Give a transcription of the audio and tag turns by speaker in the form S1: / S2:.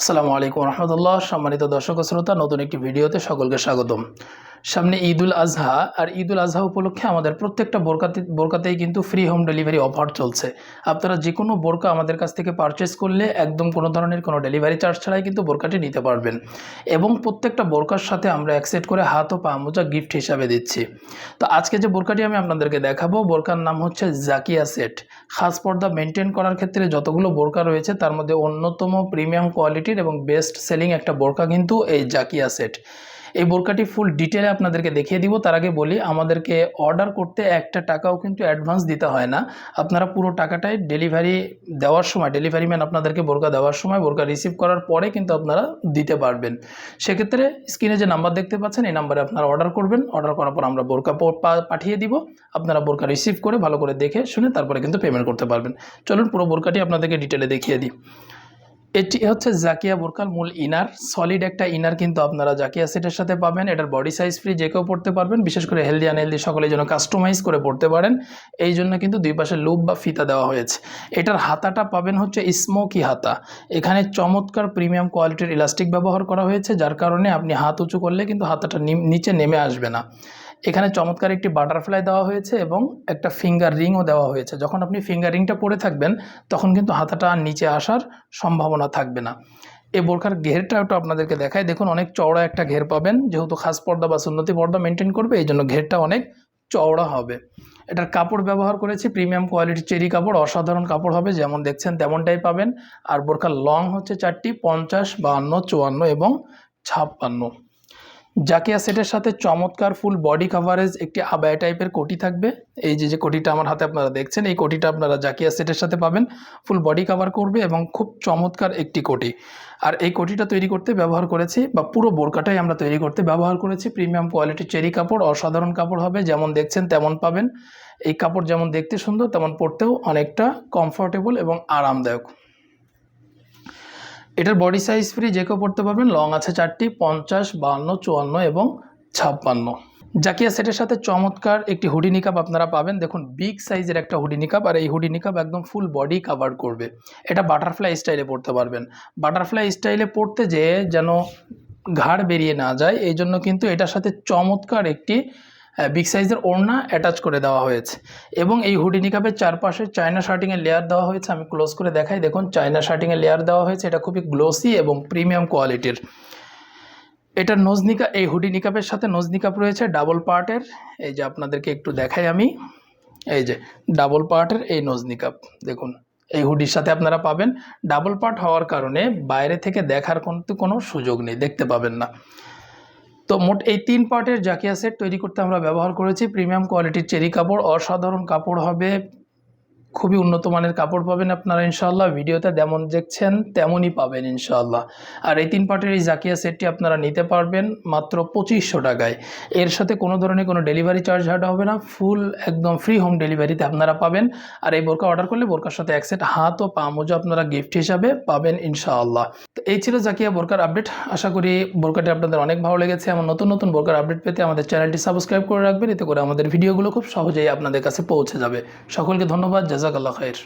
S1: আসসালামু আলাইকুম রহমতুল্লাহ। সম্মানিত দর্শক শ্রোতা নতুন একটি ভিডিওতে সকলকে স্বাগতম। সামনে ঈদুল আজহা, আর ঈদুল আজহা উপলক্ষে আমাদের প্রত্যেকটা বোরকাতে, বোরকাতেই কিন্তু ফ্রি হোম ডেলিভারি অফার চলছে। আপনারা যে কোনো বোরকা আমাদের কাছ থেকে পারচেস করলে একদম কোনো ধরনের কোনো ডেলিভারি চার্জ ছাড়াই কিন্তু বোরকাটি নিতে পারবেন। এবং প্রত্যেকটা বোরকার সাথে আমরা অ্যাকসেপ্ট করে হাত ও পা মোজা গিফট হিসাবে দিচ্ছি। তো আজকে যে বোরকাটি আমি আপনাদেরকে দেখাবো, বোরকার নাম হচ্ছে জাকিয়া সেট। খাস পর্দা মেনটেন করার ক্ষেত্রে যতগুলো বোরকা রয়েছে, তার মধ্যে অন্যতম প্রিমিয়াম কোয়ালিটির এবং বেস্ট সেলিং একটা বোরকা কিন্তু এই জাকিয়া সেট। এই বোরকাটি ফুল ডিটেলে আপনাদেরকে দেখিয়ে দিব। তার আগে বলি, আমাদেরকে অর্ডার করতে একটা টাকাও কিন্তু অ্যাডভান্স দিতে হয় না। আপনারা পুরো টাকাটাই ডেলিভারি দেওয়ার সময় ডেলিভারি ম্যান আপনাদেরকে বোরকা দেওয়ার সময় বোরকা রিসিভ করার পরে কিন্তু আপনারা দিতে পারবেন। সেক্ষেত্রে স্ক্রিনে যে নাম্বার দেখতে পাচ্ছেন, এই নাম্বারে আপনারা অর্ডার করবেন। অর্ডার করার পর আমরা বোরকা পাঠিয়ে দিব। আপনারা বোরকা রিসিভ করে ভালো করে দেখে শুনে তারপরে কিন্তু পেমেন্ট করতে পারবেন। চলুন পুরো বোরকাটি আপনাদেরকে ডিটেলে দেখিয়ে দিই। এটি হচ্ছে জাকিয়া বোরকার মূল ইনার সলিড একটা ইনার কিন্তু আপনারা জাকিয়া সেটের সাথে পাবেন। এটার বডি সাইজ ফ্রি যে কেউ পড়তে পারবেন। বিশেষ করে হেলদি আনহেলদি সকলের জন্য কাস্টমাইজ করে পড়তে পারেন। এই জন্য কিন্তু দুই পাশে লুপ বা ফিতা দেওয়া হয়েছে। এটার হাতাটা পাবেন হচ্ছে স্মোকি হাতা। এখানে চমৎকার প্রিমিয়াম কোয়ালিটির ইলাস্টিক ব্যবহার করা হয়েছে, যার কারণে আপনি হাত উঁচু করলে কিন্তু হাতাটা নিচে নেমে আসবে না। এখানে চমৎকার একটি বাটারফ্লাই দেওয়া হয়েছে এবং একটা ফিঙ্গার রিংও দেওয়া হয়েছে। যখন আপনি ফিঙ্গার রিংটা পরে থাকবেন, তখন কিন্তু হাতাটা নিচে আসার সম্ভাবনা থাকবে না। এই বোরখার ঘেরটা একটু আপনাদেরকে দেখায় দেখুন, অনেক চওড়া একটা ঘের পাবেন। যেহেতু খাস পর্দা বা সুন্নতি পর্দা মেনটেন করবে, এই জন্য ঘেরটা অনেক চওড়া হবে। এটার কাপড় ব্যবহার করেছি প্রিমিয়াম কোয়ালিটির চেরি কাপড়, অসাধারণ কাপড় হবে, যেমন দেখছেন তেমনটাই পাবেন। আর বোরখার লং হচ্ছে চারটি, পঞ্চাশ, বাহান্ন, চুয়ান্ন এবং ছাপ্পান্ন। জাকিয়া সেটের সাথে চমৎকার ফুল বডি কাভারেজ একটি আবায়া টাইপের কোটি থাকবে। এই যে যে কোটিটা আমার হাতে আপনারা দেখছেন, এই কোটিটা আপনারা জাকিয়া সেটের সাথে পাবেন। ফুল বডি কাভার করবে এবং খুব চমৎকার একটি কোটি। আর এই কোটিটা তৈরি করতে ব্যবহার করেছি, বা পুরো বোরকাটাই আমরা তৈরি করতে ব্যবহার করেছি। প্রিমিয়াম কোয়ালিটির চেরি কাপড়, অসাধারণ কাপড় হবে, যেমন দেখছেন তেমন পাবেন। এই কাপড় যেমন দেখতে সুন্দর, তেমন পরতেও অনেকটা কমফোর্টেবল এবং আরামদায়ক। এটার বডি সাইজ ফ্রি যে কেউ পড়তে পারবেন লং আছে চারটি, পঞ্চাশ বাহান্ন চুয়ান্ন এবং ছাপ্পান্ন। জাকিয়া সেটের সাথে চমৎকার একটি হুডি নিকাপ আপনারা পাবেন। দেখুন বিগ সাইজের একটা হুডি নিকাপ আর এই হুডি নিকাপ একদম ফুল বডি কাভার করবে। এটা বাটারফ্লাই স্টাইলে পড়তে পারবেন। বাটারফ্লাই স্টাইলে পড়তে যেয়ে যেন ঘাড় বেরিয়ে না যায়, এই জন্য কিন্তু এটার সাথে চমৎকার একটি বিগ সাইজের ওড়না অ্যাটাচ করে দেওয়া হয়েছে। এবং এই হুডি নিকাপের চারপাশে চায়না শার্টিংয়ের লেয়ার দেওয়া হয়েছে। আমি ক্লোজ করে দেখাই। দেখুন চায়না শার্টিংয়ের লেয়ার দেওয়া হয়েছে। এটা খুবই গ্লোসি এবং প্রিমিয়াম কোয়ালিটির এটা নোজ নিকা এই হুডি নিকাপের সাথে নোজ নিকাপ রয়েছে ডাবল পার্টের এই যে আপনাদেরকে একটু দেখাই আমি। এই যে ডাবল পার্টের এই নোজ নিকাপ দেখুন, এই হুডির সাথে আপনারা পাবেন। ডাবল পার্ট হওয়ার কারণে বাইরে থেকে দেখার কিন্তু কোনো সুযোগ নেই। দেখতে পাবেন না। তো মোট এই তিন পার্টের জাকিয়া সেট তৈরি করতে আমরা ব্যবহার করেছি। প্রিমিয়াম কোয়ালিটির চেরি কাপড়, অসাধারণ কাপড় হবে খুবই উন্নত মানের কাপড় পাবেন আপনারা ইনশাআল্লাহ। ভিডিওতে যেমন দেখছেন, তেমনই পাবেন ইনশাআল্লাহ। আর এই তিন পার্টের এই জাকিয়া সেটটি আপনারা নিতে পারবেন মাত্র পঁচিশশো টাকায়। এর সাথে কোনো ধরনের কোনো ডেলিভারি চার্জ হাটা হবে না। ফুল একদম ফ্রি হোম ডেলিভারিতে আপনারা পাবেন। আর এই বোরকা অর্ডার করলে বোরকার সাথে এক সেট হাত ও পা মোজা আপনারা গিফট হিসাবে পাবেন ইনশাআল্লাহ। তো এই ছিল জাকিয়া বোরকার আপডেট আশা করি বোরকাটি আপনাদের অনেক ভালো লেগেছে। এমন নতুন নতুন বোরকার আপডেট পেতে আমাদের চ্যানেলটি সাবস্ক্রাইব করে রাখবেন। এতে করে আমাদের ভিডিওগুলো খুব সহজেই আপনাদের কাছে পৌঁছে যাবে। সকলকে ধন্যবাদ। জাজাকাল্লাহ খায়ের